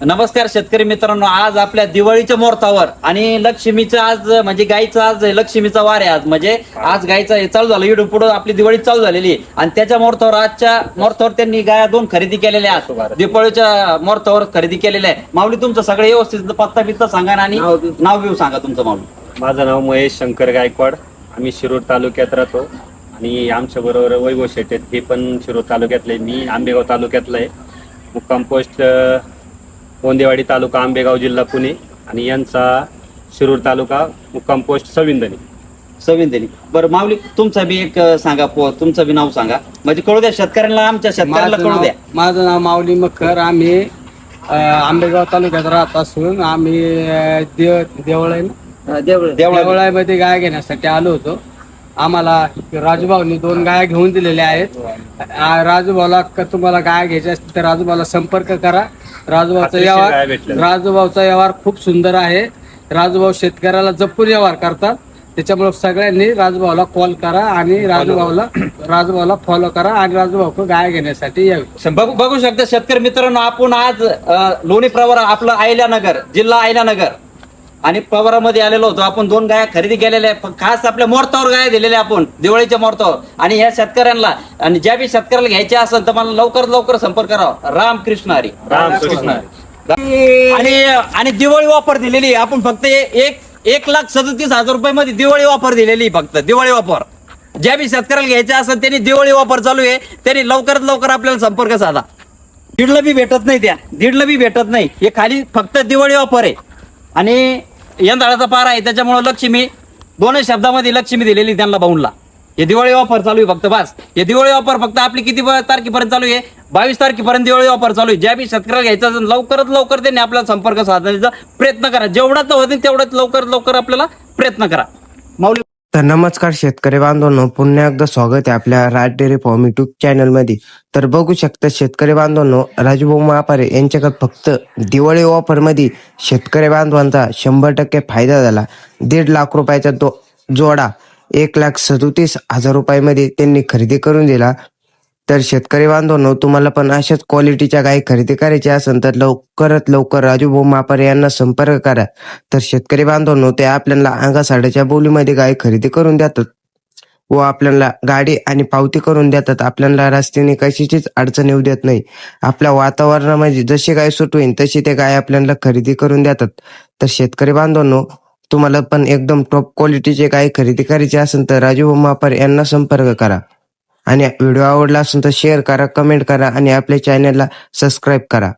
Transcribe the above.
नमस्कार शेतकरी मित्रांनो आज आपल्या दिवाळीच्या मुहूर्तावर आणि लक्ष्मीचं आज म्हणजे गाईचं आज लक्ष्मीचा वार आहे आज. म्हणजे आज गाईचा हे चालू झालं इकडून पुढे आपली दिवाळी चालू झालेली आहे. आणि त्याच्या मुहूर्तावर आजच्या मुहूर्तावर त्यांनी गाया दोन खरेदी केलेल्या आहेत. दिवाळीच्या मुहूर्तावर खरेदी केलेल्या आहे माऊली तुमचं सगळं व्यवस्थित पत्ता बित्ता सांगा ना आणि नाव बिव सांगा. तुमचं माऊली. माझं नाव महेश शंकर गायकवाड. आम्ही शिरूर तालुक्यात राहतो. आणि आमच्या बरोबर वैभव शेट आहेत. हे पण शिरूर तालुक्यातले मी आंबेगाव तालुक्यातलं आहे. मुक्काम पोस्ट अ, गोंदेवाडी तालुका आंबेगाव जिल्हा पुणे आणि यांचा शिरूर तालुका मुक्काम पोस्ट सविंदनी सविंदनी बरं माऊली तुमचा बी एक अं, सांगा पो- तुमचं बी नाव सांगा. म्हणजे कळू द्या शेतकऱ्यांना आमच्या शेतकऱ्याला माझं कळू नाव द्या. माझं नाव माऊली मखर आम्ही अ, आंबेगाव तालुक्यात राहत असून आम्ही अ, देव देवळ आहे ना देवळ देवळामध्ये गाय घेण्यासाठी आलो होतो. आम्हाला राजूभाऊनी दोन गाय घेऊन दिलेल्या आहेत. आ, राजूभाऊला क- तुम्हाला गाय घ्यायची असतील तर राजूभाऊला संपर्क करा. राजूभाऊचा खात्रीशीर व्यवहार. राजूभाऊचा व्यवहार खूप सुंदर आहे. राजूभाऊ शेतकऱ्याला जपून व्यवहार करतात. त्याच्यामुळे सगळ्यांनी राजूभाऊला कॉल करा आणि राजूभाऊला राजूभाऊला फॉलो करा आणि राजूभाऊ गाय घेण्यासाठी यावी बघू बघू शकता शेतकरी मित्रांनो आपण आज अ, लोणी प्रवरा आपलं अहिल्यानगर जिल्हा अहिल्यानगर. आणि पवारामध्ये आलेलो होतो. आपण दोन गाया खरेदी केलेल्या आहे. खास आपल्या मुहूर्तावर गाया दिलेल्या आपण दिवाळीच्या मुहूर्तावर आणि या शेतकऱ्यांना आणि ज्या बी शेतकऱ्याला घ्यायचे असेल तर मला लवकर लवकर संपर्क करावा. रामकृष्ण हरी. रामकृष्ण आणि आणि दिवाळी ऑफर दिलेली आपण फक्त एक एक लाख सदतीस हजार रुपये मध्ये दिवाळी ऑफर दिलेली फक्त. दिवाळी ऑफर ज्या बी शेतकऱ्याला घ्यायचे असेल त्यांनी दिवाळी ऑफर चालू आहे. त्यांनी लवकरात लवकर आपल्याला संपर्क साधा. दीडला बी भेटत नाही त्या. दीडला बी भेटत नाही. हे खाली फक्त दिवाळी ऑफर आहे. आणि यंदाळाचा पारा आहे त्याच्यामुळं लक्ष्मी दोनच शब्दामध्ये लक्ष्मी दिलेली त्यांना बाऊनला हे दिवाळी ऑफर चालू आहे फक्त बस. हे दिवाळी ऑफर फक्त आपली किती तारखेपर्यंत चालू आहे? बावीस तारखेपर्यंत दिवाळी ऑफर चालू आहे. ज्या बी शेतकऱ्याला घ्यायचं असेल लवकरात लवकर त्यांनी आपला संपर्क साधण्याचा प्रयत्न करा. जेवढाच होतील तेवढ्यात लवकरात लवकर आपल्याला प्रयत्न करा. तर नमस्कार शेतकरी बांधवांनो पुन्हा एकदा स्वागत आहे आपल्या राज डेअरी फॉर्म युट्यूब चॅनलमध्ये तर बघू शकता शेतकरी बांधवांनो राजूभाऊ महापारे यांच्याकडे फक्त दिवाळी ऑफरमध्ये शेतकरी बांधवांचा शंभर टक्के फायदा झाला. दीड लाख रुपयाचा तो जोडा एक लाख सदोतीस हजार रुपयामध्ये त्यांनी खरेदी करून दिला. तर शेतकरी बांधवांनो तुम्हाला पण अशाच क्वालिटीच्या गायी खरेदी करायची असेल तर लवकरात लवकर राजू भाऊ मापारे यांना संपर्क करा. तर शेतकरी बांधवांनो ते आपल्याला अंगा साड्याच्या बोलीमध्ये गाय खरेदी करून देतात व आपल्याला गाडी आणि पावती करून देतात. आपल्याला रस्त्याने कशाचीच अडचण येऊ देत नाही. आपल्या वातावरणामध्ये जशी गाय सुट होईल तशी ते गाय आपल्याला खरेदी करून देतात. तर शेतकरी बांधवांनो तुम्हाला पण एकदम टॉप क्वालिटीचे गाय खरेदी करायची असेल तर राजू मापर यांना संपर्क करा. आणि व्हिडिओ आवडला असेल तर शेअर करा कमेंट करा आणि आपल्या चॅनलला सबस्क्राईब करा.